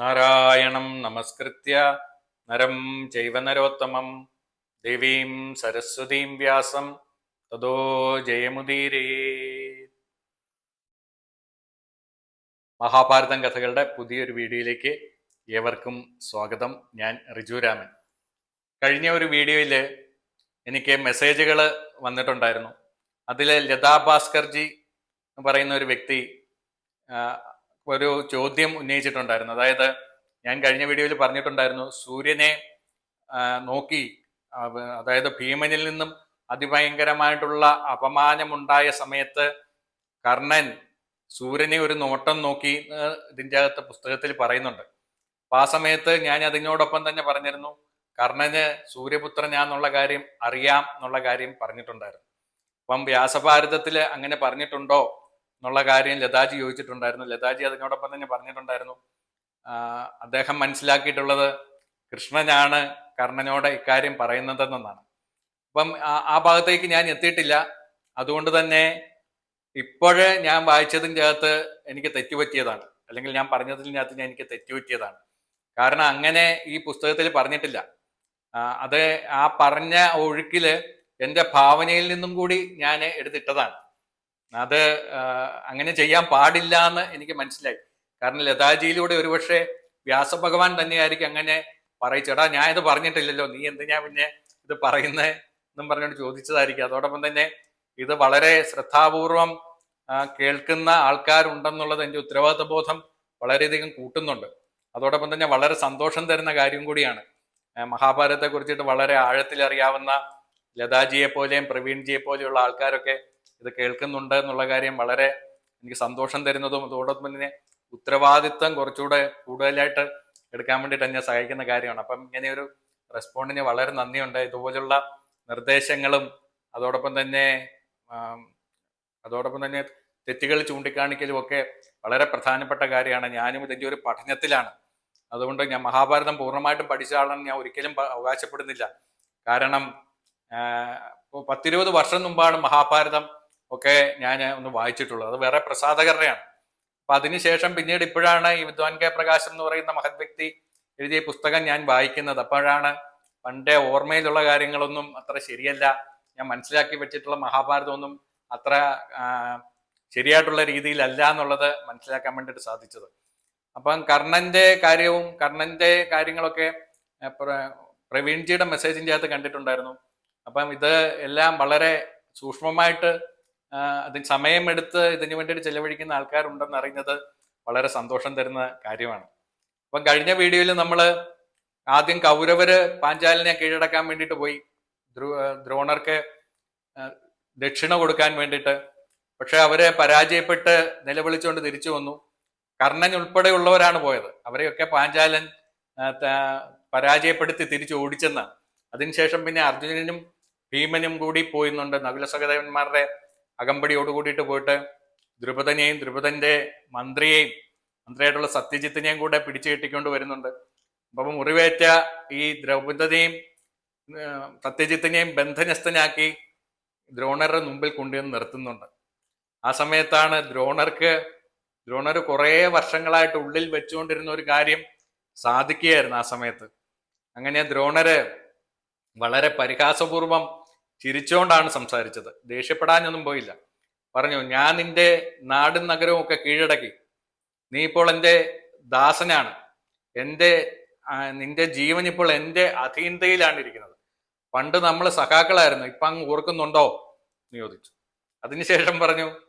നാരായണം നമസ്കൃത്യ. നരം ചൈവ നരോത്തമം. ദേവീം സരസ്വതീം വ്യാസം. തതോ ജയമുദീരേ. മഹാഭാരതം കഥകളുടെ പുതിയൊരു വീഡിയോയിലേക്ക് ഏവർക്കും സ്വാഗതം. ഞാൻ റിജുരാമൻ കഴിഞ്ഞ ഒരു വീഡിയോയിൽ എനിക്ക് മെസ്സേജുകൾ വന്നിട്ടുണ്ടായിരുന്നു. അതിൽ ലതാ ഭാസ്കർജി എന്ന് പറയുന്ന ഒരു വ്യക്തി ഒരു ചോദ്യം ഉന്നയിച്ചിട്ടുണ്ടായിരുന്നു. അതായത് ഞാൻ കഴിഞ്ഞ വീഡിയോയിൽ പറഞ്ഞിട്ടുണ്ടായിരുന്നു സൂര്യനെ നോക്കി അതായത് ഭീമനിൽ നിന്നും അതിഭയങ്കരമായിട്ടുള്ള അപമാനമുണ്ടായ സമയത്ത് കർണൻ സൂര്യനെ ഒരു നോട്ടം നോക്കി ഇതിന്റെ അകത്ത് പുസ്തകത്തിൽ പറയുന്നുണ്ട്. അപ്പൊ ആ സമയത്ത് ഞാൻ അതിനോടൊപ്പം തന്നെ പറഞ്ഞിരുന്നു കർണന് സൂര്യപുത്രനാന്നുള്ള കാര്യം അറിയാം എന്നുള്ള കാര്യം പറഞ്ഞിട്ടുണ്ടായിരുന്നു. അപ്പം വ്യാസഭാരതത്തിൽ അങ്ങനെ പറഞ്ഞിട്ടുണ്ടോ? എന്നുള്ള കാര്യം ലതാജി ചോദിച്ചിട്ടുണ്ടായിരുന്നു. ലതാജി അതിനോടൊപ്പം തന്നെ പറഞ്ഞിട്ടുണ്ടായിരുന്നു. അദ്ദേഹം മനസ്സിലാക്കിയിട്ടുള്ളത് കൃഷ്ണനാണ് കർണനോട് ഇക്കാര്യം പറയുന്നതെന്നാണ് അപ്പം ആ- ഭാഗത്തേക്ക് ഞാൻ എത്തിയിട്ടില്ല. അതുകൊണ്ട് തന്നെ ഇപ്പോഴേ ഞാൻ വായിച്ചതിന്റെ അകത്ത് എനിക്ക് തെറ്റുപറ്റിയതാണ്. അല്ലെങ്കിൽ ഞാൻ പറഞ്ഞതിന്റെ അകത്ത് ഞാൻ എനിക്ക് തെറ്റുപറ്റിയതാണ്. കാരണം അങ്ങനെ ഈ പുസ്തകത്തിൽ പറഞ്ഞിട്ടില്ല. അത് ആ പറഞ്ഞ ഒഴുക്കിൽ എന്റെ ഭാവനയിൽ നിന്നും കൂടി ഞാൻ എടുത്തിട്ടതാണ്. അത് അങ്ങനെ ചെയ്യാൻ പാടില്ല എന്ന് എനിക്ക് മനസ്സിലായി. കാരണം ലതാജിയിലൂടെ ഒരുപക്ഷെ വ്യാസഭഗവാൻ തന്നെയായിരിക്കും അങ്ങനെ പറയിച്ചേടാ ഞാൻ ഇത് പറഞ്ഞിട്ടില്ലല്ലോ. നീ എന്തിനാ പിന്നെ ഇത് പറയുന്നേ എന്നും പറഞ്ഞുകൊണ്ട് ചോദിച്ചതായിരിക്കും. അതോടൊപ്പം തന്നെ ഇത് വളരെ ശ്രദ്ധാപൂർവം കേൾക്കുന്ന ആൾക്കാരുണ്ടെന്നുള്ളത് എന്റെ ഉത്തരവാദിത്ത ബോധം വളരെയധികം കൂട്ടുന്നുണ്ട്. അതോടൊപ്പം തന്നെ വളരെ സന്തോഷം തരുന്ന കാര്യം കൂടിയാണ്. മഹാഭാരതത്തെ കുറിച്ചിട്ട് വളരെ ആഴത്തിൽ അറിയാവുന്ന ലതാജിയെ പോലെയും പ്രവീൺജിയെ പോലെയുള്ള ആൾക്കാരൊക്കെ ഇത് കേൾക്കുന്നുണ്ട് എന്നുള്ള കാര്യം വളരെ എനിക്ക് സന്തോഷം തരുന്നതും അതോടൊപ്പം തന്നെ ഉത്തരവാദിത്വം കുറച്ചുകൂടെ കൂടുതലായിട്ട് എടുക്കാൻ വേണ്ടിയിട്ട് എന്നെ സഹായിക്കുന്ന കാര്യമാണ്. അപ്പം ഇങ്ങനെ ഒരു റെസ്പോണ്ടിന് വളരെ നന്ദിയുണ്ട്. ഇതുപോലുള്ള നിർദ്ദേശങ്ങളും അതോടൊപ്പം തന്നെ അതോടൊപ്പം തന്നെ തെറ്റുകൾ ചൂണ്ടിക്കാണിക്കലും ഒക്കെ വളരെ പ്രധാനപ്പെട്ട കാര്യമാണ്. ഞാനും ഇതിന്റെ ഒരു പഠനത്തിലാണ്. അതുകൊണ്ട് ഞാൻ മഹാഭാരതം പൂർണമായിട്ടും പഠിച്ച ആളാണ് ഞാൻ ഒരിക്കലും അവകാശപ്പെടുന്നില്ല. കാരണം പത്തിരുപത് വർഷം മുമ്പാണ് മഹാഭാരതം ഒക്കെ ഞാൻ ഒന്ന് വായിച്ചിട്ടുള്ളത്. അത് വേറെ പ്രസാദകരയാണ് അപ്പൊ അതിനുശേഷം പിന്നീട് ഇപ്പോഴാണ് ഈ വിദ്വാൻ കെ പ്രകാശം എന്ന് പറയുന്ന മഹത് വ്യക്തി എഴുതിയ പുസ്തകം ഞാൻ വായിക്കുന്നത്. അപ്പോഴാണ് പണ്ടേ ഓർമ്മയിലുള്ള കാര്യങ്ങളൊന്നും അത്ര ശരിയല്ല. ഞാൻ മനസ്സിലാക്കി വെച്ചിട്ടുള്ള മഹാഭാരതമൊന്നും അത്ര ശരിയായിട്ടുള്ള രീതിയിലല്ല എന്നുള്ളത് മനസ്സിലാക്കാൻ വേണ്ടിയിട്ട് സാധിച്ചത്. അപ്പം കർണന്റെ കാര്യവും കർണന്റെ കാര്യങ്ങളൊക്കെ പ്രവീൺജിയുടെ മെസ്സേജിന്റെ അകത്ത് കണ്ടിട്ടുണ്ടായിരുന്നു. അപ്പം ഇത് എല്ലാം വളരെ സൂക്ഷ്മമായിട്ട് അതിന് സമയമെടുത്ത് ഇതിനു വേണ്ടിയിട്ട് ചെലവഴിക്കുന്ന ആൾക്കാരുണ്ടെന്ന് അറിയുന്നത് വളരെ സന്തോഷം തരുന്ന കാര്യമാണ്. അപ്പം കഴിഞ്ഞ വീഡിയോയിൽ നമ്മൾ ആദ്യം കൗരവര് പാഞ്ചാലിനെ കീഴടക്കാൻ വേണ്ടിയിട്ട് പോയി. ദ്രോണർക്ക് ദക്ഷിണ കൊടുക്കാൻ വേണ്ടിയിട്ട്. പക്ഷെ അവരെ പരാജയപ്പെട്ട് നിലവിളിച്ചുകൊണ്ട് തിരിച്ചു വന്നു. കർണൻ ഉൾപ്പെടെയുള്ളവരാണ് പോയത്. അവരെയൊക്കെ പാഞ്ചാലൻ പരാജയപ്പെടുത്തി തിരിച്ചു ഓടിച്ചെന്നാണ്. അതിനുശേഷം പിന്നെ അർജുനനും ഭീമനും കൂടി പോയിന്നുണ്ട്. നകുല സഹദേവന്മാരുടെ അകമ്പടിയോട് കൂടിയിട്ട് പോയിട്ട് ദ്രുപദനെയും ദ്രുപദന്റെ മന്ത്രിയെയും മന്ത്രിയായിട്ടുള്ള സത്യജിത്തിനെയും കൂടെ പിടിച്ചു കെട്ടിക്കൊണ്ട് വരുന്നുണ്ട്. അപ്പം മുറിവേറ്റ ഈ ദ്രൗപദനെയും സത്യജിത്തിനെയും ബന്ധനസ്ഥനാക്കി ദ്രോണരുടെ മുമ്പിൽ കൊണ്ടുവന്ന് നിർത്തുന്നുണ്ട്. ആ സമയത്താണ് ദ്രോണർക്ക് ദ്രോണർ കുറേ വർഷങ്ങളായിട്ട് ഉള്ളിൽ വെച്ചുകൊണ്ടിരുന്ന ഒരു കാര്യം സാധിക്കുകയായിരുന്നു ആ സമയത്ത്. അങ്ങനെ ദ്രോണര് വളരെ പരിഹാസപൂർവം ചിരിച്ചുകൊണ്ടാണ് സംസാരിച്ചത്. ദേഷ്യപ്പെടാനൊന്നും പോയില്ല. പറഞ്ഞു ഞാൻ നിന്റെ നാടും നഗരവും ഒക്കെ കീഴടക്കി. നീ ഇപ്പോൾ എന്റെ ദാസനാണ്. എന്റെ നിന്റെ ജീവൻ ഇപ്പോൾ എന്റെ അധീനതയിലാണ് ഇരിക്കുന്നത് പണ്ട് നമ്മൾ സഖാക്കളായിരുന്നു ഇപ്പം അങ്ങ് ഓർക്കുന്നുണ്ടോ? എന്ന് ചോദിച്ചു. അതിനുശേഷം പറഞ്ഞു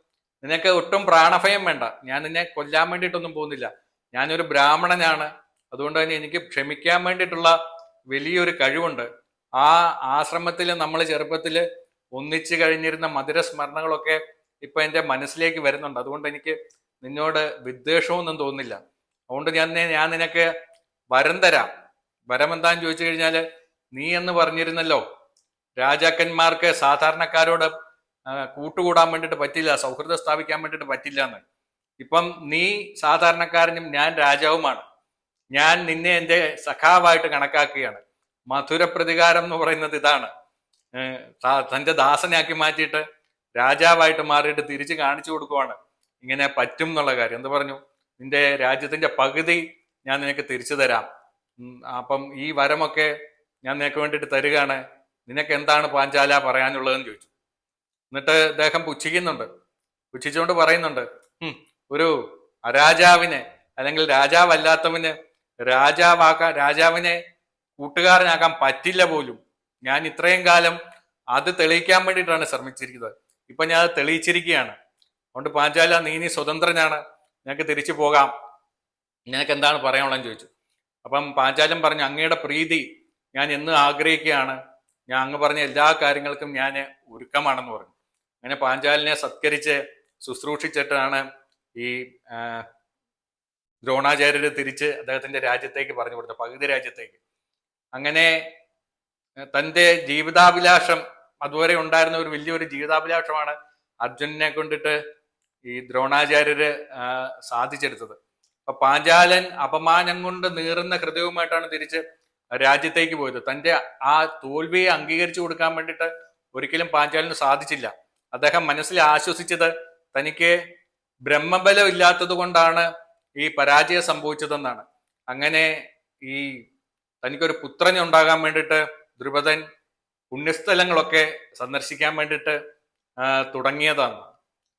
നിനക്ക് ഒട്ടും പ്രാണഭയം വേണ്ട. ഞാൻ നിന്നെ കൊല്ലാൻ വേണ്ടിയിട്ടൊന്നും പോകുന്നില്ല. ഞാനൊരു ബ്രാഹ്മണനാണ്. അതുകൊണ്ട് തന്നെ എനിക്ക് ക്ഷമിക്കാൻ വേണ്ടിയിട്ടുള്ള വലിയൊരു കഴിവുണ്ട്. ആ ആശ്രമത്തിൽ നമ്മൾ ചെറുപ്പത്തിൽ ഒന്നിച്ചു കഴിഞ്ഞിരുന്ന മധുര സ്മരണകളൊക്കെ ഇപ്പൊ എന്റെ മനസ്സിലേക്ക് വരുന്നുണ്ട്. അതുകൊണ്ട് എനിക്ക് നിന്നോട് വിദ്വേഷമൊന്നും തോന്നില്ല അതുകൊണ്ട് ഞാൻ ഞാൻ നിനക്ക് വരം തരാം. വരം എന്താന്ന് ചോദിച്ചു കഴിഞ്ഞാൽ നീ എന്ന് പറഞ്ഞിരുന്നല്ലോ രാജാക്കന്മാർക്ക് സാധാരണക്കാരോട് കൂട്ടുകൂടാൻ വേണ്ടിട്ട് പറ്റില്ല സൗഹൃദം സ്ഥാപിക്കാൻ വേണ്ടിട്ട് പറ്റില്ല എന്ന്. ഇപ്പം നീ സാധാരണക്കാരനും ഞാൻ രാജാവുമാണ്. ഞാൻ നിന്നെ എന്റെ സഖാവായിട്ട് കണക്കാക്കുകയാണ്. മധുര പ്രതികാരം എന്ന് പറയുന്നത് ഇതാണ്. തന്റെ ദാസനാക്കി മാറ്റിയിട്ട് രാജാവായിട്ട് മാറിയിട്ട് തിരിച്ചു കാണിച്ചു കൊടുക്കുവാണ്. ഇങ്ങനെ പറ്റും എന്നുള്ള കാര്യം. എന്ത് പറഞ്ഞു? നിന്റെ രാജ്യത്തിന്റെ പകുതി ഞാൻ നിനക്ക് തിരിച്ചു തരാം. അപ്പം ഈ വരമൊക്കെ ഞാൻ നിനക്ക് വേണ്ടിയിട്ട് തരികയാണ്. നിനക്ക് എന്താണ് പാഞ്ചാല പറയാനുള്ളതെന്ന് ചോദിച്ചു. എന്നിട്ട് അദ്ദേഹം പുച്ഛിക്കുന്നുണ്ട്. പുച്ഛിച്ചുകൊണ്ട് പറയുന്നുണ്ട് ഒരു അരാജാവിനെ അല്ലെങ്കിൽ രാജാവല്ലാത്തവന് രാജാവാക്കാൻ രാജാവിനെ കൂട്ടുകാരനാക്കാൻ പറ്റില്ല പോലും. ഞാൻ ഇത്രയും കാലം അത് തെളിയിക്കാൻ വേണ്ടിയിട്ടാണ് ശ്രമിച്ചിരിക്കുന്നത്. ഇപ്പൊ ഞാൻ അത് തെളിയിച്ചിരിക്കുകയാണ്. അതുകൊണ്ട് പാഞ്ചാല നീ നീ സ്വതന്ത്രനാണ്. നിനക്ക് തിരിച്ചു പോകാം. നിനക്ക് എന്താണ് പറയാനുള്ളതെന്ന് ചോദിച്ചു. അപ്പം പാഞ്ചാലൻ പറഞ്ഞു അങ്ങയുടെ പ്രീതി ഞാൻ എന്ന് ആഗ്രഹിക്കുകയാണ്. ഞാൻ അങ്ങ് പറഞ്ഞ എല്ലാ കാര്യങ്ങൾക്കും ഞാൻ ഒരുക്കമാണെന്ന് പറഞ്ഞു. അങ്ങനെ പാഞ്ചാലിനെ സത്കരിച്ച് ശുശ്രൂഷിച്ചിട്ടാണ് ഈ ദ്രോണാചാര്യർ തിരിച്ച് അദ്ദേഹത്തിന്റെ രാജ്യത്തേക്ക് പറഞ്ഞു കൊടുത്തത് പകുതി രാജ്യത്തേക്ക്. അങ്ങനെ തന്റെ ജീവിതാഭിലാഷം അതുവരെ ഉണ്ടായിരുന്ന ഒരു വലിയൊരു ജീവിതാഭിലാഷമാണ് അർജുനനെ കൊണ്ടിട്ട് ഈ ദ്രോണാചാര്യര് സാധിച്ചെടുത്തത്. അപ്പൊ പാഞ്ചാലൻ അപമാനം കൊണ്ട് നീറുന്ന ഹൃദയവുമായിട്ടാണ് തിരിച്ച് രാജ്യത്തേക്ക് പോയത്. തന്റെ ആ തോൽവിയെ അംഗീകരിച്ചു കൊടുക്കാൻ വേണ്ടിയിട്ട് ഒരിക്കലും പാഞ്ചാലിന് സാധിച്ചില്ല. അദ്ദേഹം മനസ്സിൽ ആശ്വസിച്ചത് തനിക്ക് ബ്രഹ്മബലം ഇല്ലാത്തത് കൊണ്ടാണ് ഈ പരാജയം സംഭവിച്ചതെന്നാണ്. അങ്ങനെ ഈ തനിക്കൊരു പുത്രനെ ഉണ്ടാകാൻ വേണ്ടിയിട്ട് ദ്രുപദൻ പുണ്യസ്ഥലങ്ങളൊക്കെ സന്ദർശിക്കാൻ വേണ്ടിയിട്ട് തുടങ്ങിയതാണ്.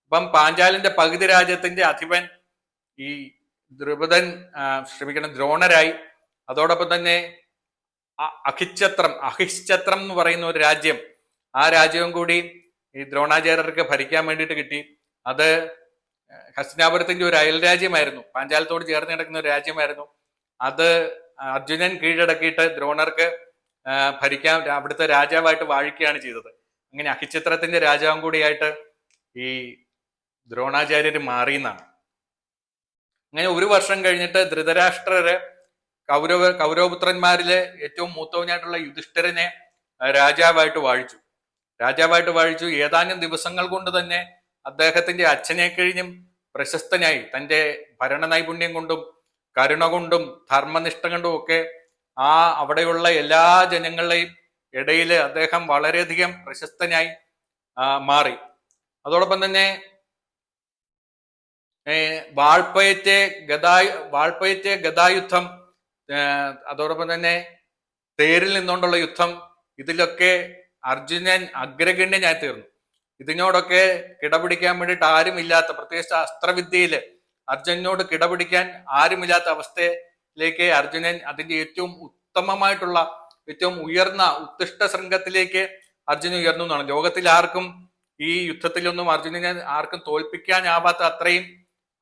അപ്പം പാഞ്ചാലിന്റെ പകുതി രാജ്യത്തിന്റെ അധിപൻ ഈ ദ്രുപദൻ ശ്രമിക്കണം ദ്രോണരായി. അതോടൊപ്പം തന്നെ അഖിച്ഛത്രം അഹിശ്ചത്രം എന്ന് പറയുന്ന ഒരു രാജ്യം. ആ രാജ്യവും കൂടി ഈ ദ്രോണാചാര്യർക്ക് ഭരിക്കാൻ വേണ്ടിയിട്ട് കിട്ടി. അത് ഹസ്തിനാപുരത്തിന്റെ ഒരു അയൽ രാജ്യമായിരുന്നു. പാഞ്ചാലത്തോട് ചേർന്ന് കിടക്കുന്ന ഒരു രാജ്യമായിരുന്നു. അത് അർജുനൻ കീഴടക്കിയിട്ട് ദ്രോണർക്ക് ഭരിക്കാൻ അവിടുത്തെ രാജാവായിട്ട് വാഴിക്കുകയാണ് ചെയ്തത്. അങ്ങനെ അഹിചിത്രത്തിന്റെ രാജാവും കൂടിയായിട്ട് ഈ ദ്രോണാചാര്യർ മാറിയെന്നാണ് അങ്ങനെ ഒരു വർഷം കഴിഞ്ഞിട്ട് ധൃതരാഷ്ട്രര് കൗരവ കൗരവപുത്രന്മാരിലെ ഏറ്റവും മൂത്തവനായിട്ടുള്ള യുധിഷ്ഠിരനെ രാജാവായിട്ട് വാഴിച്ചു. രാജാവായിട്ട് വാഴിച്ചു. ഏതാനും ദിവസങ്ങൾ കൊണ്ട് തന്നെ അദ്ദേഹത്തിന്റെ അച്ഛനെ കഴിഞ്ഞും പ്രശസ്തനായി തന്റെ ഭരണ നൈപുണ്യം കൊണ്ടും കരുണ കൊണ്ടും ധർമ്മനിഷ്ഠ കൊണ്ടും ഒക്കെ ആ അവിടെയുള്ള എല്ലാ ജനങ്ങളുടെയും ഇടയിൽ അദ്ദേഹം വളരെയധികം പ്രശസ്തനായി മാറി. അതോടൊപ്പം തന്നെ വാൾപ്പയറ്റെ ഗതായ വാൾപ്പയറ്റെ ഗതായുദ്ധം അതോടൊപ്പം തന്നെ തേരിൽ നിന്നുകൊണ്ടുള്ള യുദ്ധം ഇതിലൊക്കെ അർജുനൻ അഗ്രഗണ്യനായി തീർന്നു. ഇതിനോടൊക്കെ കിടപിടിക്കാൻ വേണ്ടിയിട്ട് ആരുമില്ലാത്ത പ്രത്യേകിച്ച് അസ്ത്രവിദ്യയിൽ അർജുനനോട് കിടപിടിക്കാൻ ആരുമില്ലാത്ത അവസ്ഥയിലേക്ക് അർജുനൻ അതിന്റെ ഏറ്റവും ഉത്തമമായിട്ടുള്ള ഏറ്റവും ഉയർന്ന ഉത്തിഷ്ട ശൃംഗത്തിലേക്ക് അർജുനൻ ഉയർന്നു എന്നാണ്. ലോകത്തിൽ ആർക്കും ഈ യുദ്ധത്തിലൊന്നും അർജുനനെ ആർക്കും തോൽപ്പിക്കാനാവാത്ത അത്രയും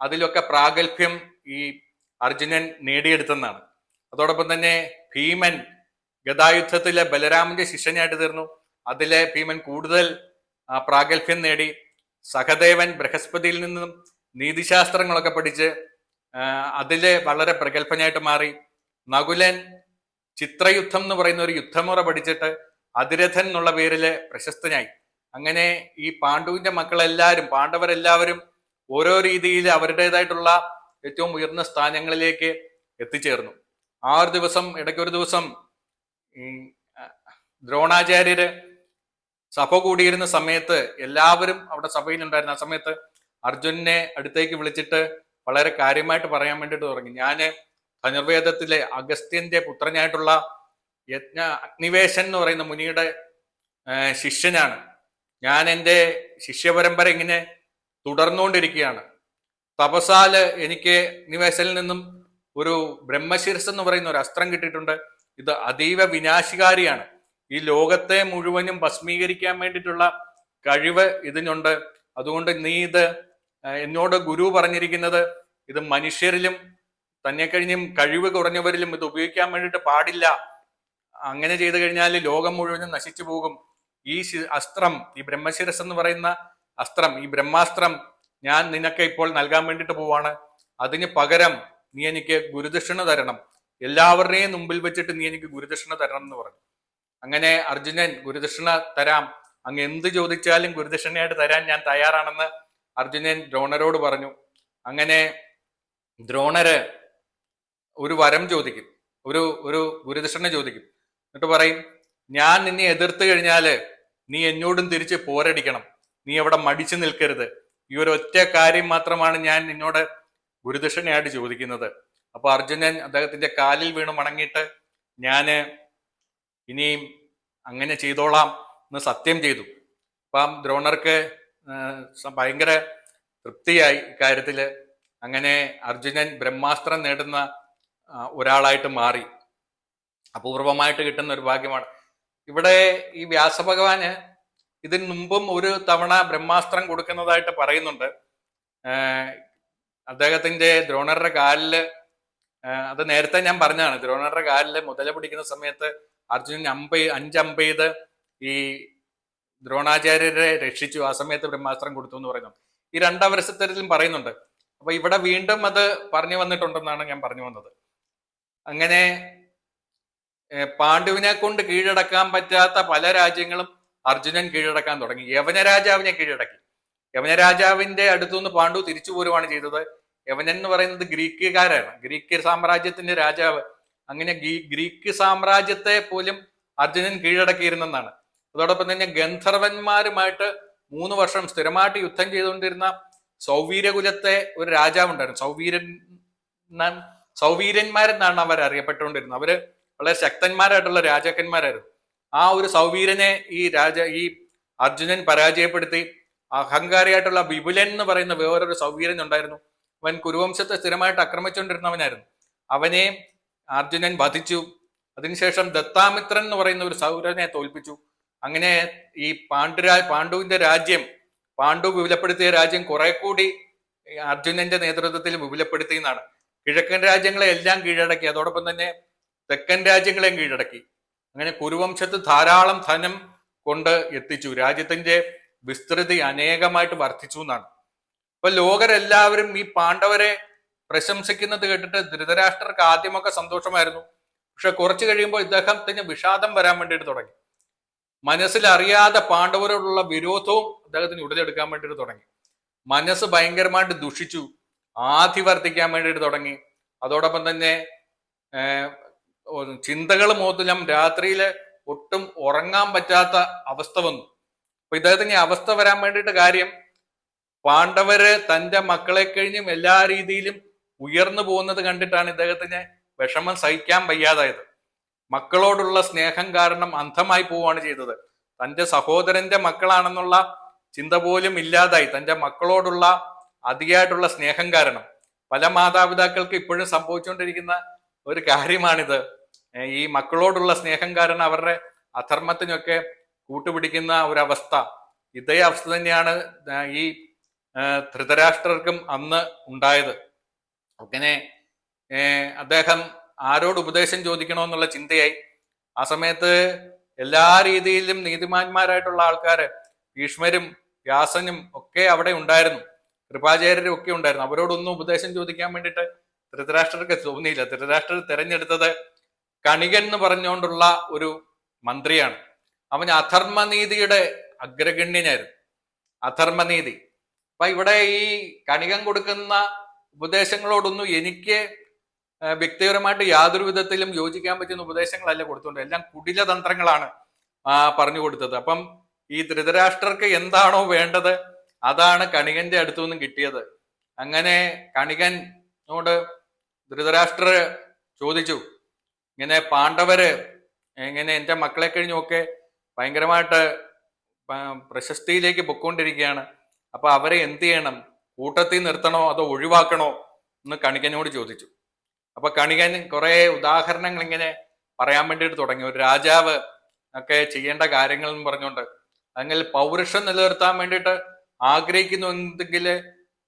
അതിലൊക്കെ പ്രാഗൽഭ്യം ഈ അർജുനൻ നേടിയെടുത്തെന്നാണ്. അതോടൊപ്പം തന്നെ ഭീമൻ ഗതായുദ്ധത്തിലെ ബലരാമന്റെ ശിഷ്യനായിട്ട് തീർന്നു. അതിലെ ഭീമൻ കൂടുതൽ പ്രാഗൽഭ്യം നേടി. സഹദേവൻ ബൃഹസ്പതിയിൽ നിന്നും നീതിശാസ്ത്രങ്ങളൊക്കെ പഠിച്ച് അതിൽ വളരെ പ്രഗത്ഭനായിട്ട് മാറി. നകുലൻ ചിത്രയുദ്ധം എന്ന് പറയുന്ന ഒരു യുദ്ധമുറ പഠിച്ചിട്ട് അതിരഥൻ എന്നുള്ള പേരിൽ പ്രശസ്തനായി. അങ്ങനെ ഈ പാണ്ഡുവിന്റെ മക്കളെല്ലാവരും പാണ്ഡവരെല്ലാവരും ഓരോ രീതിയിൽ അവരുടേതായിട്ടുള്ള ഏറ്റവും ഉയർന്ന സ്ഥാനങ്ങളിലേക്ക് എത്തിച്ചേർന്നു. ആ ഒരു ദിവസം ഇടയ്ക്കൊരു ദിവസം ദ്രോണാചാര്യര് സഭ കൂടിയിരുന്ന സമയത്ത് എല്ലാവരും അവിടെ സഭയിൽ ഉണ്ടായിരുന്ന ആ സമയത്ത് അർജുനനെ അടുത്തേക്ക് വിളിച്ചിട്ട് വളരെ കാര്യമായിട്ട് പറയാൻ വേണ്ടിയിട്ട് തുടങ്ങി. ഞാൻ ധനുർവേദത്തിലെ അഗസ്ത്യന്റെ പുത്രനായിട്ടുള്ള യജ്ഞ അഗ്നിവേശൻ എന്ന് പറയുന്ന മുനിയുടെ ശിഷ്യനാണ്. ഞാൻ എന്റെ ശിഷ്യപരമ്പര ഇങ്ങനെ തുടർന്നുകൊണ്ടിരിക്കുകയാണ്. തപസാൽ എനിക്ക് അഗ്നിവേശനിൽ നിന്നും ഒരു ബ്രഹ്മശിരസ് എന്ന് പറയുന്ന ഒരു അസ്ത്രം കിട്ടിയിട്ടുണ്ട്. ഇത് അതീവ വിനാശകാരിയാണ്. ഈ ലോകത്തെ മുഴുവനും ഭസ്മീകരിക്കാൻ വേണ്ടിയിട്ടുള്ള കഴിവ് ഇതിനുണ്ട്. അതുകൊണ്ട് നീ ഇത് എന്നോട് ഗുരു പറഞ്ഞിരിക്കുന്നത് ഇത് മനുഷ്യരിലും തന്നെ കഴിഞ്ഞും കഴിവ് കുറഞ്ഞവരിലും ഇത് ഉപയോഗിക്കാൻ വേണ്ടിയിട്ട് പാടില്ല. അങ്ങനെ ചെയ്തു കഴിഞ്ഞാൽ ലോകം മുഴുവനും നശിച്ചു പോകും. ഈ അസ്ത്രം ഈ ബ്രഹ്മശിരസ് എന്ന് പറയുന്ന അസ്ത്രം ഈ ബ്രഹ്മാസ്ത്രം ഞാൻ നിനക്ക് ഇപ്പോൾ നൽകാൻ വേണ്ടിയിട്ട് പോവാണ്. അതിന് പകരം നീ എനിക്ക് ഗുരുദക്ഷിണ തരണം. എല്ലാവരുടെയും മുമ്പിൽ വെച്ചിട്ട് നീ എനിക്ക് ഗുരുദക്ഷിണ തരണം എന്ന് പറഞ്ഞു. അങ്ങനെ അർജുനൻ ഗുരുദക്ഷിണ തരാം. അങ്ങ് എന്ത് ചോദിച്ചാലും ഗുരുദക്ഷിണയായിട്ട് തരാൻ ഞാൻ തയ്യാറാണെന്ന് അർജുനൻ ദ്രോണരോട് പറഞ്ഞു അങ്ങനെ ദ്രോണര് ഒരു വരം ചോദിക്കും ഒരു ഒരു ഗുരുദക്ഷിണ ചോദിക്കും. എന്നിട്ട് പറയും ഞാൻ നിന്നെ എതിർത്ത് കഴിഞ്ഞാൽ നീ എന്നോടും തിരിച്ച് പോരടിക്കണം. നീ അവിടെ മടിച്ചു നിൽക്കരുത്. ഈ ഒരു ഒറ്റ കാര്യം മാത്രമാണ് ഞാൻ നിന്നോട് ഗുരുദക്ഷിണയായിട്ട് ചോദിക്കുന്നത്. അപ്പൊ അർജുനൻ അദ്ദേഹത്തിന്റെ കാലിൽ വീണ് മണങ്ങിയിട്ട് ഞാൻ ഇനിയും അങ്ങനെ ചെയ്തോളാം എന്ന് സത്യം ചെയ്തു. അപ്പം ദ്രോണർക്ക് ഭയങ്കര തൃപ്തിയായി ഇക്കാര്യത്തിൽ അങ്ങനെ അർജുനൻ ബ്രഹ്മാസ്ത്രം നേടുന്ന ഒരാളായിട്ട് മാറി. അപൂർവമായിട്ട് കിട്ടുന്ന ഒരു ഭാഗ്യമാണ്. ഇവിടെ ഈ വ്യാസഭഗവാന് ഇതിന് മുമ്പും ഒരു തവണ ബ്രഹ്മാസ്ത്രം കൊടുക്കുന്നതായിട്ട് പറയുന്നുണ്ട്. അദ്ദേഹത്തിന്റെ ദ്രോണരുടെ കാലിൽ അത് നേരത്തെ ഞാൻ പറഞ്ഞാണ് ദ്രോണരുടെ കാലിൽ മുതല പിടിക്കുന്ന സമയത്ത് അർജുനൻ അമ്പ അഞ്ചമ്പെയ്ത് ഈ ദ്രോണാചാര്യരെ രക്ഷിച്ചു. ആ സമയത്ത് ബ്രഹ്മാസ്ത്രം കൊടുത്തു എന്ന് പറയുന്നു. ഈ രണ്ടവസരത്തിലും പറയുന്നുണ്ട്. അപ്പൊ ഇവിടെ വീണ്ടും അത് പറഞ്ഞു വന്നിട്ടുണ്ടെന്നാണ് ഞാൻ പറഞ്ഞു വന്നത്. അങ്ങനെ പാണ്ഡുവിനെ കൊണ്ട് കീഴടക്കാൻ പറ്റാത്ത പല രാജ്യങ്ങളും അർജുനൻ കീഴടക്കാൻ തുടങ്ങി. യവന രാജാവിനെ കീഴടക്കി. യവന രാജാവിന്റെ അടുത്തുനിന്ന് പാണ്ഡു തിരിച്ചു പോരുവാണ് ചെയ്തത്. യവനൻ എന്ന് പറയുന്നത് ഗ്രീക്കുകാരാണ് ഗ്രീക്ക് സാമ്രാജ്യത്തിന്റെ രാജാവ്. അങ്ങനെ ഗ്രീക്ക് സാമ്രാജ്യത്തെ പോലും അർജുനൻ കീഴടക്കിയിരുന്നെന്നാണ്. അതോടൊപ്പം തന്നെ ഗന്ധർവന്മാരുമായിട്ട് മൂന്ന് വർഷം സ്ഥിരമായിട്ട് യുദ്ധം ചെയ്തുകൊണ്ടിരുന്ന സൗവീരകുലത്തെ ഒരു രാജാവുണ്ടായിരുന്നു. സൗവീരൻ സൗവീര്യന്മാരെന്നാണ് അവർ അറിയപ്പെട്ടുകൊണ്ടിരുന്നത്. അവർ വളരെ ശക്തന്മാരായിട്ടുള്ള രാജാക്കന്മാരായിരുന്നു. ആ ഒരു സൗവീരനെ ഈ രാജ ഈ അർജുനൻ പരാജയപ്പെടുത്തി അഹങ്കാരിയായിട്ടുള്ള വിപുലൻ എന്ന് പറയുന്ന വേറൊരു സൗവീരൻ ഉണ്ടായിരുന്നു. അവൻ കുരുവംശത്തെ സ്ഥിരമായിട്ട് ആക്രമിച്ചുകൊണ്ടിരുന്നവനായിരുന്നു. അവനെ അർജുനൻ വധിച്ചു. അതിനുശേഷം ദത്താമിത്രൻ എന്ന് പറയുന്ന ഒരു സൗരനെ തോൽപ്പിച്ചു. അങ്ങനെ ഈ പാണ്ഡുരാ പാണ്ഡുവിന്റെ രാജ്യം പാണ്ഡു വിപുലപ്പെടുത്തിയ രാജ്യം കുറെ കൂടി അർജുനന്റെ നേതൃത്വത്തിൽ വിപുലപ്പെടുത്തി എന്നാണ് കിഴക്കൻ രാജ്യങ്ങളെ എല്ലാം കീഴടക്കി അതോടൊപ്പം തന്നെ തെക്കൻ രാജ്യങ്ങളെയും കീഴടക്കി. അങ്ങനെ കുരുവംശത്ത് ധാരാളം ധനം കൊണ്ട് എത്തിച്ചു. രാജ്യത്തിന്റെ വിസ്തൃതി അനേകമായിട്ട് വർദ്ധിച്ചു എന്നാണ്. അപ്പൊ ലോകരെല്ലാവരും ഈ പാണ്ഡവരെ പ്രശംസിക്കുന്നത് കേട്ടിട്ട് ധൃതരാഷ്ട്രർക്ക് ആദ്യമൊക്കെ സന്തോഷമായിരുന്നു. പക്ഷെ കുറച്ചു കഴിയുമ്പോൾ ഇദ്ദേഹത്തിന് വിഷാദം വരാൻ വേണ്ടിയിട്ട് തുടങ്ങി. മനസ്സിൽ അറിയാതെ പാണ്ഡവരോടുള്ള വിരോധവും അദ്ദേഹത്തിന് ഉടലെടുക്കാൻ വേണ്ടിയിട്ട് തുടങ്ങി. മനസ്സ് ഭയങ്കരമായിട്ട് ദുഷിച്ചു. ആധി വർദ്ധിക്കാൻ വേണ്ടിയിട്ട് തുടങ്ങി. അതോടൊപ്പം തന്നെ ചിന്തകൾ മൂത്തലും രാത്രിയിൽ ഒട്ടും ഉറങ്ങാൻ പറ്റാത്ത അവസ്ഥ വന്നു. അപ്പൊ ഇദ്ദേഹത്തിന് ഈ അവസ്ഥ വരാൻ വേണ്ടിയിട്ട് കാര്യം പാണ്ഡവര് തന്റെ മക്കളെ കഴിഞ്ഞും എല്ലാ രീതിയിലും ഉയർന്നു പോകുന്നത് കണ്ടിട്ടാണ് ഇദ്ദേഹത്തിന് വിഷമം സഹിക്കാൻ വയ്യാതായത്. മക്കളോടുള്ള സ്നേഹം കാരണം അന്ധമായി പോവുകയാണ് ചെയ്തത്. തന്റെ സഹോദരന്റെ മക്കളാണെന്നുള്ള ചിന്ത പോലും ഇല്ലാതായി. തന്റെ മക്കളോടുള്ള അതിയായിട്ടുള്ള സ്നേഹം കാരണം. പല മാതാപിതാക്കൾക്ക് ഇപ്പോഴും സംഭവിച്ചുകൊണ്ടിരിക്കുന്ന ഒരു കാര്യമാണിത്. ഈ മക്കളോടുള്ള സ്നേഹം കാരണം അവരുടെ അധർമ്മത്തിനൊക്കെ കൂട്ടുപിടിക്കുന്ന ഒരവസ്ഥ. ഇതേ അവസ്ഥ തന്നെയാണ് ഈ ധൃതരാഷ്ട്രർക്കും അന്ന് ഉണ്ടായത്. അങ്ങനെ അദ്ദേഹം ആരോട് ഉപദേശം ചോദിക്കണമെന്നുള്ള ചിന്തയായി. ആ സമയത്ത് എല്ലാ രീതിയിലും നീതിമാന്മാരായിട്ടുള്ള ആൾക്കാര് ഭീഷ്മരും വ്യാസനും ഒക്കെ അവിടെ ഉണ്ടായിരുന്നു. കൃപാചാര്യരും ഒക്കെ ഉണ്ടായിരുന്നു. അവരോടൊന്നും ഉപദേശം ചോദിക്കാൻ വേണ്ടിയിട്ട് ധൃതരാഷ്ട്രർക്ക് തോന്നിയില്ല. ധൃതരാഷ്ട്രർ തിരഞ്ഞെടുത്തത് കണികൻ എന്ന് പറഞ്ഞുകൊണ്ടുള്ള ഒരു മന്ത്രിയാണ്. അവൻ അധർമ്മനീതിയുടെ അഗ്രഗണ്യനായിരുന്നു. അധർമ്മനീതി. അപ്പൊ ഇവിടെ ഈ കണികൻ കൊടുക്കുന്ന ഉപദേശങ്ങളോടൊന്നും എനിക്ക് വ്യക്തിപരമായിട്ട് യാതൊരു വിധത്തിലും യോജിക്കാൻ പറ്റുന്ന ഉപദേശങ്ങളല്ല കൊടുത്തുകൊണ്ട് എല്ലാം കുടില തന്ത്രങ്ങളാണ് പറഞ്ഞു കൊടുത്തത്. അപ്പം ഈ ധൃതരാഷ്ട്രർക്ക് എന്താണോ വേണ്ടത് അതാണ് കണികന്റെ അടുത്തു നിന്നും കിട്ടിയത്. അങ്ങനെ കണികനോട് ധൃതരാഷ്ട്രർ ചോദിച്ചു ഇങ്ങനെ പാണ്ഡവര് ഇങ്ങനെ എന്റെ മക്കളെ കഴിഞ്ഞൊക്കെ ഭയങ്കരമായിട്ട് പ്രശസ്തിയിലേക്ക് പൊക്കോണ്ടിരിക്കുകയാണ് അപ്പൊ അവരെ എന്ത് ചെയ്യണം? കൂട്ടത്തിൽ നിർത്തണോ? അതോ ഒഴിവാക്കണോ? എന്ന് കണികനോട് ചോദിച്ചു. അപ്പൊ കണികൻ കുറെ ഉദാഹരണങ്ങൾ ഇങ്ങനെ പറയാൻ വേണ്ടിയിട്ട് തുടങ്ങി. ഒരു രാജാവ് ഒക്കെ ചെയ്യേണ്ട കാര്യങ്ങൾ എന്ന് പറഞ്ഞുകൊണ്ട് അല്ലെങ്കിൽ പൗരുഷം നിലനിർത്താൻ വേണ്ടിയിട്ട് ആഗ്രഹിക്കുന്നുണ്ടെങ്കിൽ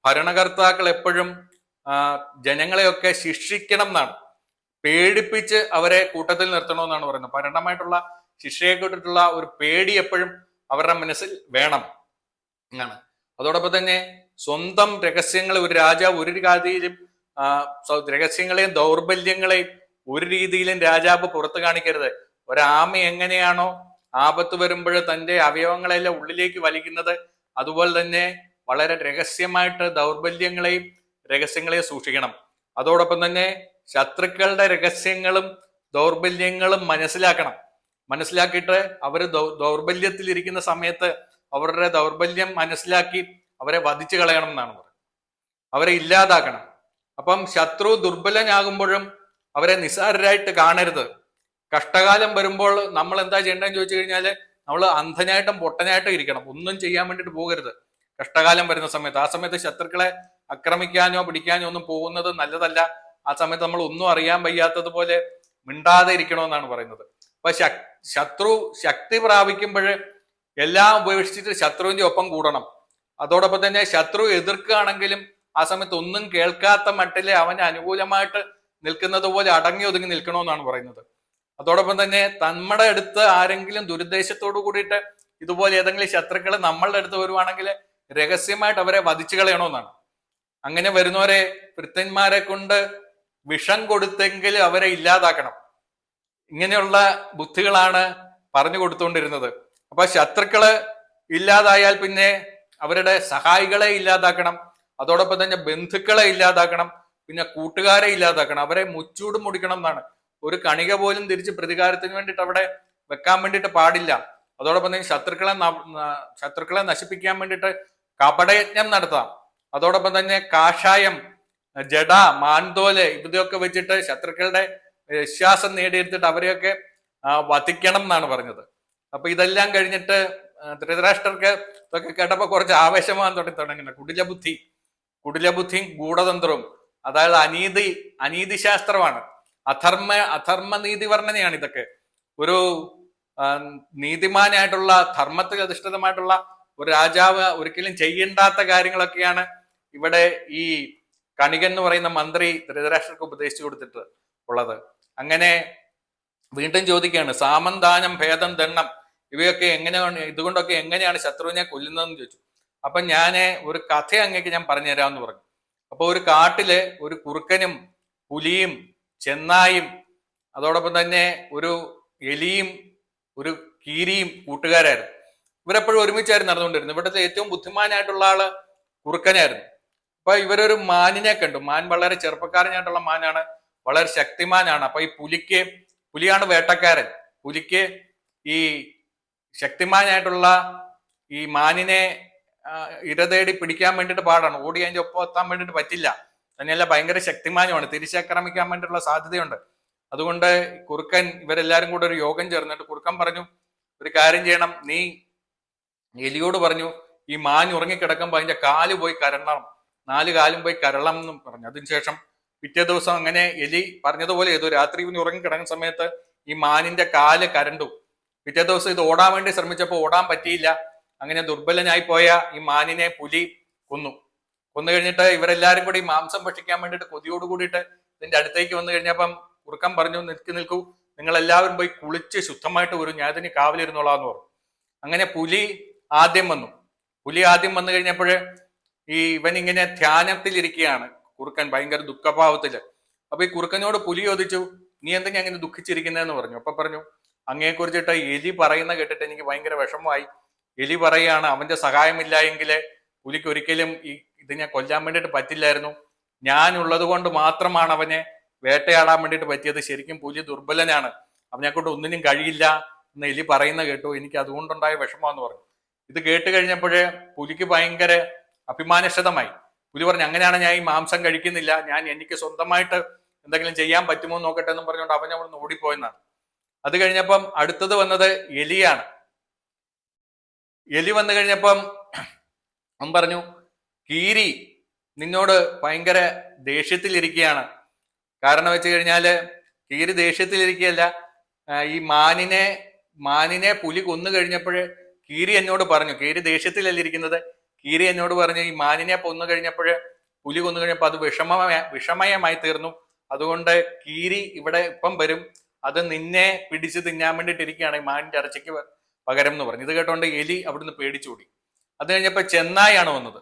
ഭരണകർത്താക്കൾ എപ്പോഴും ജനങ്ങളെയൊക്കെ ശിക്ഷിക്കണം എന്നാണ്. പേടിപ്പിച്ച് അവരെ കൂട്ടത്തിൽ നിർത്തണമെന്നാണ് പറയുന്നത്. ഭരണമായിട്ടുള്ള ശിക്ഷയെ കൂട്ടിട്ടുള്ള ഒരു പേടി എപ്പോഴും അവരുടെ മനസ്സിൽ വേണം എന്നാണ്. അതോടൊപ്പം തന്നെ സ്വന്തം രഹസ്യങ്ങൾ ഒരു രാജാവ് ഒരു സ്വ- രഹസ്യങ്ങളെയും ദൗർബല്യങ്ങളെയും ഒരു രീതിയിലും രാജാവ് പുറത്തു കാണിക്കരുത്. ഒരാമ എങ്ങനെയാണോ ആപത്ത് വരുമ്പോൾ തന്റെ അവയവങ്ങളെല്ലാം ഉള്ളിലേക്ക് വലിക്കുന്നത് അതുപോലെ തന്നെ വളരെ രഹസ്യമായിട്ട് ദൗർബല്യങ്ങളെയും രഹസ്യങ്ങളെയും സൂക്ഷിക്കണം. അതോടൊപ്പം തന്നെ ശത്രുക്കളുടെ രഹസ്യങ്ങളും ദൗർബല്യങ്ങളും മനസ്സിലാക്കണം. മനസ്സിലാക്കിയിട്ട് അവർ ദൗർബല്യത്തിൽ ഇരിക്കുന്ന സമയത്ത് അവരുടെ ദൗർബല്യം മനസ്സിലാക്കി അവരെ വധിച്ചു കളയണം എന്നാണ് പറയുന്നത്. അവരെ ഇല്ലാതാക്കണം. അപ്പം ശത്രു ദുർബലനാകുമ്പോഴും അവരെ നിസ്സാരരായിട്ട് കാണരുത്. കഷ്ടകാലം വരുമ്പോൾ നമ്മൾ എന്താ ചെയ്യേണ്ടതെന്ന് ചോദിച്ചു കഴിഞ്ഞാൽ നമ്മൾ അന്ധനായിട്ടും പൊട്ടനായിട്ടും ഇരിക്കണം. ഒന്നും ചെയ്യാൻ വേണ്ടിയിട്ട് പോകരുത്. കഷ്ടകാലം വരുന്ന സമയത്ത്. ആ സമയത്ത് ശത്രുക്കളെ ആക്രമിക്കാനോ പിടിക്കാനോ ഒന്നും പോകുന്നത് നല്ലതല്ല. ആ സമയത്ത് നമ്മൾ ഒന്നും അറിയാൻ വയ്യാത്തതുപോലെ മിണ്ടാതെ ഇരിക്കണമെന്നാണ് പറയുന്നത്. അപ്പൊ ശത്രു ശക്തി പ്രാപിക്കുമ്പോൾ എല്ലാം ഉപേക്ഷിച്ചിട്ട് ശത്രുവിന്റെ ഒപ്പം കൂടണം. അതോടൊപ്പം തന്നെ ശത്രു എതിർക്കുകയാണെങ്കിലും ആ സമയത്ത് ഒന്നും കേൾക്കാത്ത മട്ടിൽ അവന് അനുകൂലമായിട്ട് നിൽക്കുന്നത് പോലെ അടങ്ങി ഒതുങ്ങി നിൽക്കണമെന്നാണ് പറയുന്നത്. അതോടൊപ്പം തന്നെ നമ്മുടെ അടുത്ത് ആരെങ്കിലും ദുരുദ്ദേശത്തോടു കൂടിയിട്ട് ഇതുപോലെ ഏതെങ്കിലും ശത്രുക്കൾ നമ്മളുടെ അടുത്ത് വരുവാണെങ്കിൽ രഹസ്യമായിട്ട് അവരെ വധിച്ചു കളയണമെന്നാണ് അങ്ങനെ വരുന്നവരെ വൃത്തന്മാരെ കൊണ്ട് വിഷം കൊടുത്തെങ്കിൽ അവരെ ഇല്ലാതാക്കണം. ഇങ്ങനെയുള്ള ബുദ്ധികളാണ് പറഞ്ഞു കൊടുത്തുകൊണ്ടിരുന്നത് അപ്പൊ ശത്രുക്കൾ ഇല്ലാതായാൽ പിന്നെ അവരുടെ സഹായികളെ ഇല്ലാതാക്കണം. അതോടൊപ്പം തന്നെ ബന്ധുക്കളെ ഇല്ലാതാക്കണം പിന്നെ കൂട്ടുകാരെ ഇല്ലാതാക്കണം അവരെ മുച്ചൂട് മുടിക്കണം എന്നാണ്. ഒരു കണിക പോലും തിരിച്ച് പ്രതികാരത്തിന് വേണ്ടിയിട്ട് അവിടെ വെക്കാൻ വേണ്ടിയിട്ട് പാടില്ല. അതോടൊപ്പം തന്നെ ശത്രുക്കളെ ശത്രുക്കളെ നശിപ്പിക്കാൻ വേണ്ടിയിട്ട് കപടയജ്ഞം നടത്താം. അതോടൊപ്പം തന്നെ കാഷായം ജഡ മാൻതോൽ ഇതൊക്കെ വെച്ചിട്ട് ശത്രുക്കളുടെ വിശ്വാസം നേടിയെടുത്തിട്ട് അവരെയൊക്കെ വധിക്കണം എന്നാണ് പറഞ്ഞത്. അപ്പൊ ഇതെല്ലാം കഴിഞ്ഞിട്ട് ധൃതരാഷ്ട്രർക്ക് ഇതൊക്കെ കേട്ടപ്പോ കുറച്ച് ആവേശമാകാൻ തുടങ്ങി തുടങ്ങുന്നത് കുടിലബുദ്ധി. കുടിലബുദ്ധിയും ഗൂഢതന്ത്രവും. അതായത് അനീതി അനീതി ശാസ്ത്രമാണ് അധർമ്മ അധർമ്മ നീതി വർണനയാണ് ഇതൊക്കെ. ഒരു നീതിമാനായിട്ടുള്ള ധർമ്മത്തിൽ അധിഷ്ഠിതമായിട്ടുള്ള ഒരു രാജാവ് ഒരിക്കലും ചെയ്യേണ്ടാത്ത കാര്യങ്ങളൊക്കെയാണ് ഇവിടെ ഈ കണികൻ എന്ന് പറയുന്ന മന്ത്രി ധൃതരാഷ്ട്രക്ക് ഉപദേശിച്ചു കൊടുത്തിട്ട് ഉള്ളത്. അങ്ങനെ വീണ്ടും ചോദിക്കുകയാണ് സാമന്താനം ഭേദം ദണ്ണം ഇവയൊക്കെ എങ്ങനെയാണ് ഇതുകൊണ്ടൊക്കെ എങ്ങനെയാണ് ശത്രുവിനെ കൊല്ലുന്നതെന്ന് ചോദിച്ചു. അപ്പൊ ഞാൻ ഒരു കഥ അങ്ങേക്ക് ഞാൻ പറഞ്ഞു തരാമെന്ന് പറഞ്ഞു. അപ്പൊ ഒരു കാട്ടിൽ ഒരു കുറുക്കനും പുലിയും ചെന്നായും അതോടൊപ്പം തന്നെ ഒരു എലിയും ഒരു കീരിയും കൂട്ടുകാരായിരുന്നു. ഇവരെപ്പോഴും ഒരുമിച്ചായിരുന്നു നടന്നുകൊണ്ടിരുന്നത്. ഇവിടുത്തെ ഏറ്റവും ബുദ്ധിമാനായിട്ടുള്ള ആൾ കുറുക്കനായിരുന്നു. അപ്പൊ ഇവരൊരു മാനിനെ കണ്ടു. മാൻ വളരെ ചെറുപ്പക്കാരനായിട്ടുള്ള മാനാണ്. വളരെ ശക്തിമാനാണ്. അപ്പൊ ഈ പുലിക്ക് പുലിയാണ് വേട്ടക്കാരൻ. പുലിക്ക് ഈ ശക്തിമാനായിട്ടുള്ള ഈ മാനിനെ ഇര തേടി പിടിക്കാൻ വേണ്ടിയിട്ട് പാടാണ്. ഓടി അതിന്റെ ഒപ്പം എത്താൻ വേണ്ടിയിട്ട് പറ്റില്ല. തന്നെയല്ല ഭയങ്കര ശക്തിമാനമാണ് തിരിച്ചാക്രമിക്കാൻ വേണ്ടിയിട്ടുള്ള സാധ്യതയുണ്ട്. അതുകൊണ്ട് കുറുക്കൻ ഇവരെല്ലാരും കൂടെ ഒരു യോഗം ചേർന്നിട്ട് കുറുക്കൻ പറഞ്ഞു ഒരു കാര്യം ചെയ്യണം. നീ എലിയോട് പറഞ്ഞു ഈ മാഞ്ഞുറങ്ങിക്കിടക്കുമ്പോൾ അതിന്റെ കാൽ പോയി കരണം നാല് കാലും പോയി കരളം എന്നും പറഞ്ഞു. അതിനുശേഷം പിറ്റേ ദിവസം അങ്ങനെ എലി പറഞ്ഞതുപോലെ ഏതോ രാത്രി ഇവന് ഉറങ്ങിക്കിടക്കുന്ന സമയത്ത് ഈ മാനിന്റെ കാൽ കരണ്ടു. പിറ്റേ ദിവസം ഇത് ഓടാൻ വേണ്ടി ശ്രമിച്ചപ്പോൾ ഓടാൻ പറ്റിയില്ല. അങ്ങനെ ദുർബലനായി പോയ ഈ മാനിനെ പുലി കൊന്നു. കൊന്നു കഴിഞ്ഞിട്ട് ഇവരെല്ലാരും കൂടി മാംസം ഭക്ഷിക്കാൻ വേണ്ടിയിട്ട് കൊതിയോട് കൂടിയിട്ട് ഇതിന്റെ അടുത്തേക്ക് വന്നു കഴിഞ്ഞപ്പം ഉറക്കം പറഞ്ഞു നിൽക്കു നിൽക്കൂ. നിങ്ങൾ എല്ലാവരും പോയി കുളിച്ച് ശുദ്ധമായിട്ട് വരും. ഞാൻ ഇതിന് കാവലിരുന്നോളാന്ന് പറഞ്ഞു. അങ്ങനെ പുലി ആദ്യം വന്നു. പുലി ആദ്യം വന്നു കഴിഞ്ഞപ്പോൾ ഈ ഇവൻ ഇങ്ങനെ ധ്യാനത്തിലിരിക്കുകയാണ് കുറുക്കൻ ഭയങ്കര ദുഃഖഭാവത്തിൽ. അപ്പൊ ഈ കുറുക്കനോട് പുലി ചോദിച്ചു നീ എന്തെങ്കിലും അങ്ങനെ ദുഃഖിച്ചിരിക്കുന്നതെന്ന് പറഞ്ഞു? അപ്പൊ പറഞ്ഞു അങ്ങയെ കുറിച്ചിട്ട് എലി പറയുന്ന കേട്ടിട്ട് എനിക്ക് ഭയങ്കര വിഷമമായി. എലി പറയാണ് അവന്റെ സഹായമില്ല എങ്കിൽ പുലിക്ക് ഒരിക്കലും ഈ ഇതിനെ കൊല്ലാൻ വേണ്ടിയിട്ട് പറ്റില്ലായിരുന്നു. ഞാനുള്ളത് കൊണ്ട് മാത്രമാണ് അവനെ വേട്ടയാടാൻ വേണ്ടിയിട്ട് പറ്റിയത്. ശരിക്കും പുലി ദുർബലനാണ്. അവനെ കൊണ്ട് ഒന്നിനും കഴിയില്ല. എന്ന് എലി പറയുന്ന കേട്ടു. എനിക്ക് അതുകൊണ്ടുണ്ടായ വിഷമമെന്ന് പറഞ്ഞു. ഇത് കേട്ട് കഴിഞ്ഞപ്പോഴേ പുലിക്ക് ഭയങ്കര അഭിമാനക്ഷതമായി പുലി പറഞ്ഞു അങ്ങനെയാണ് ഞാൻ ഈ മാംസം കഴിക്കുന്നില്ല. ഞാൻ എനിക്ക് സ്വന്തമായിട്ട് എന്തെങ്കിലും ചെയ്യാൻ പറ്റുമോ നോക്കട്ടെ എന്ന് പറഞ്ഞുകൊണ്ട് അവൻ അവിടെ നിന്ന് ഓടിപ്പോയെന്നാണ്. അത് കഴിഞ്ഞപ്പം അടുത്തത് വന്നത് എലിയാണ്. എലി വന്നു കഴിഞ്ഞപ്പം അവൻ പറഞ്ഞു കീരി നിന്നോട് ഭയങ്കര ദേഷ്യത്തിലിരിക്കുകയാണ് കാരണം വെച്ച് കഴിഞ്ഞാൽ കീരി ദേഷ്യത്തിലിരിക്കുകയല്ല ഈ മാനിനെ മാനിനെ പുലി കൊന്നു കഴിഞ്ഞപ്പോഴ് കീരി എന്നോട് പറഞ്ഞു കീരി ദേഷ്യത്തിലല്ല ഇരിക്കുന്നത്? കീരി എന്നോട് പറഞ്ഞു ഈ മാനിനെ കൊന്നു കഴിഞ്ഞപ്പോഴ് പുലി കൊന്നു കഴിഞ്ഞപ്പോൾ അത് വിഷമമായ വിഷമയമായി തീർന്നു. അതുകൊണ്ട് കീരി ഇവിടെ ഇപ്പം വരും. അത് നിന്നെ പിടിച്ച് തിന്നാൻ വേണ്ടിയിട്ട് ഇരിക്കുകയാണ്. ഈ മാനിന്റെ ഇറച്ചിക്ക് പകരം എന്ന് പറഞ്ഞു. ഇത് കേട്ടോണ്ട് എലി അവിടുന്ന് പേടിച്ചോടി അത് കഴിഞ്ഞപ്പോ ചെന്നായാണ് വന്നത്.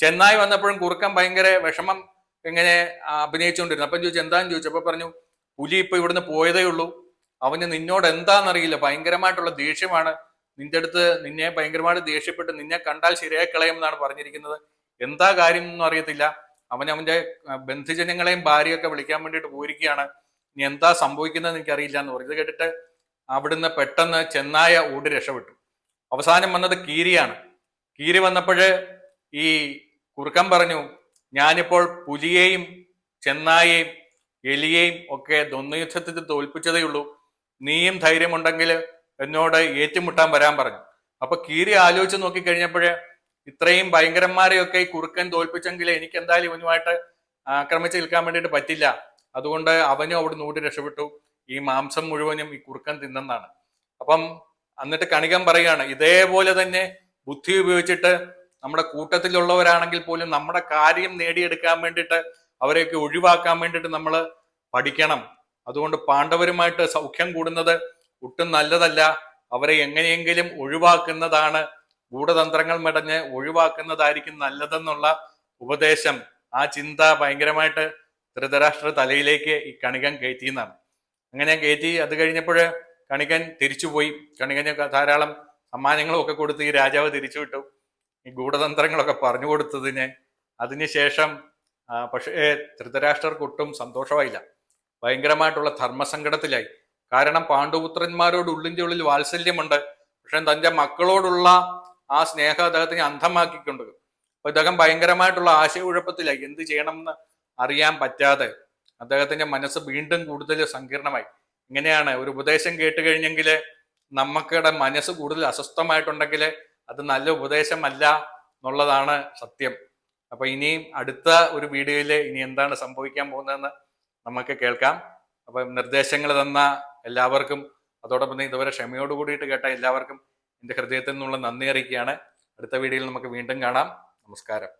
ചെന്നായി വന്നപ്പോഴും കുറുക്കൻ ഭയങ്കര വിഷമം ഇങ്ങനെ അഭിനയിച്ചുകൊണ്ടിരുന്നു. അപ്പം ചോദിച്ചു എന്താന്ന്? ചോദിച്ചപ്പോ പറഞ്ഞു പുലി ഇപ്പൊ ഇവിടുന്ന് പോയതേ ഉള്ളൂ. അവന് നിന്നോട് എന്താണെന്നറിയില്ല ഭയങ്കരമായിട്ടുള്ള ദേഷ്യമാണ്. നിന്റെ അടുത്ത് നിന്നെ ഭയങ്കരമായിട്ട് ദേഷ്യപ്പെട്ട് നിന്നെ കണ്ടാൽ ശരിയായി കളയും എന്നാണ് പറഞ്ഞിരിക്കുന്നത്. എന്താ കാര്യം എന്നൊന്നും അറിയത്തില്ല. അവൻ അവന്റെ ബന്ധുജനങ്ങളെയും ഭാര്യയൊക്കെ വിളിക്കാൻ വേണ്ടിയിട്ട് പോയിരിക്കുകയാണ്. ഇനി എന്താ സംഭവിക്കുന്നത് എനിക്കറിയില്ല എന്ന് പറഞ്ഞു. ഇത് കേട്ടിട്ട് അവിടുന്ന് പെട്ടെന്ന് ചെന്നായ ഓടി രക്ഷപ്പെട്ടു. അവസാനം വന്നത് കീരിയാണ്. കീരി വന്നപ്പോഴ് ഈ കുറുക്കൻ പറഞ്ഞു ഞാനിപ്പോൾ പുലിയെയും ചെന്നായെയും എലിയെയും ഒക്കെ ദ്വന്ദ്യുദ്ധത്തിൽ തോൽപ്പിച്ചതേ ഉള്ളൂ. നീയും ധൈര്യമുണ്ടെങ്കിൽ എന്നോട് ഏറ്റുമുട്ടാൻ വരാൻ പറഞ്ഞു. അപ്പൊ കീരി ആലോചിച്ച് നോക്കിക്കഴിഞ്ഞപ്പോഴേ ഇത്രയും ഭയങ്കരന്മാരെയൊക്കെ ഈ കുറുക്കൻ തോൽപ്പിച്ചെങ്കിൽ എനിക്ക് എന്തായാലും ഇവനുമായിട്ട് ആക്രമിച്ച് നിൽക്കാൻ വേണ്ടിയിട്ട് പറ്റില്ല. അതുകൊണ്ട് അവനും അവിടെ നൂടി രക്ഷപ്പെട്ടു. ഈ മാംസം മുഴുവനും ഈ കുറുക്കൻ തിന്നെന്നാണ്. അപ്പം എന്നിട്ട് കണികൻ പറയുകയാണ് ഇതേപോലെ തന്നെ ബുദ്ധി ഉപയോഗിച്ചിട്ട് നമ്മുടെ കൂട്ടത്തിലുള്ളവരാണെങ്കിൽ പോലും നമ്മുടെ കാര്യം നേടിയെടുക്കാൻ വേണ്ടിയിട്ട് അവരെയൊക്കെ ഒഴിവാക്കാൻ വേണ്ടിയിട്ട് നമ്മൾ പഠിക്കണം. അതുകൊണ്ട് പാണ്ഡവരുമായിട്ട് സൗഖ്യം കൂടുന്നത് ഒട്ടും നല്ലതല്ല. അവരെ എങ്ങനെയെങ്കിലും ഒഴിവാക്കുന്നതാണ് ഗൂഢതന്ത്രങ്ങൾ മെടഞ്ഞ് ഒഴിവാക്കുന്നതായിരിക്കും നല്ലതെന്നുള്ള ഉപദേശം. ആ ചിന്ത ഭയങ്കരമായിട്ട് ധൃതരാഷ്ട്ര തലയിലേക്ക് ഈ കണികം കയറ്റിയെന്നാണ്. അങ്ങനെ കയറ്റി അത് കഴിഞ്ഞപ്പോൾ കണിക്കൻ തിരിച്ചുപോയി. കണിക്കൻ ധാരാളം സമ്മാനങ്ങളും കൊടുത്ത് ഈ രാജാവ് തിരിച്ചു വിട്ടു. ഈ ഗൂഢതന്ത്രങ്ങളൊക്കെ പറഞ്ഞു കൊടുത്തതിന് അതിനുശേഷം പക്ഷേ ധൃതരാഷ്ട്രർക്ക് ഒട്ടും സന്തോഷമായില്ല. ഭയങ്കരമായിട്ടുള്ള ധർമ്മസങ്കടത്തിലായി. കാരണം പാണ്ഡുപുത്രന്മാരോട് ഉള്ളിന്റെ ഉള്ളിൽ വാത്സല്യമുണ്ട്. പക്ഷെ തന്റെ മക്കളോടുള്ള ആ സ്നേഹം അദ്ദേഹത്തിന് അന്ധമാക്കിക്കൊണ്ട്. അപ്പൊ ഇദ്ദേഹം ഭയങ്കരമായിട്ടുള്ള ആശയക്കുഴപ്പത്തിലായി. എന്ത് ചെയ്യണമെന്ന് അറിയാൻ പറ്റാതെ. അദ്ദേഹത്തിന്റെ മനസ്സ് വീണ്ടും കൂടുതൽ സങ്കീർണമായി. ഇങ്ങനെയാണ് ഒരു ഉപദേശം കേട്ട് കഴിഞ്ഞെങ്കിൽ നമുക്കിടെ മനസ്സ് കൂടുതൽ അസ്വസ്ഥമായിട്ടുണ്ടെങ്കിൽ അത് നല്ല ഉപദേശമല്ല എന്നുള്ളതാണ് സത്യം. അപ്പൊ ഇനിയും അടുത്ത ഒരു വീഡിയോയിൽ ഇനി എന്താണ് സംഭവിക്കാൻ പോകുന്നതെന്ന് നമുക്ക് കേൾക്കാം. അപ്പൊ നിർദ്ദേശങ്ങൾ തന്ന എല്ലാവർക്കും അതോടൊപ്പം തന്നെ ഇതുവരെ ക്ഷമയോട് കൂടിയിട്ട് കേട്ട എല്ലാവർക്കും എന്റെ ഹൃദയത്തിൽ നിന്നുള്ള നന്ദി അറിയിക്കുകയാണ്. അടുത്ത വീഡിയോയിൽ നമുക്ക് വീണ്ടും കാണാം. നമസ്കാരം.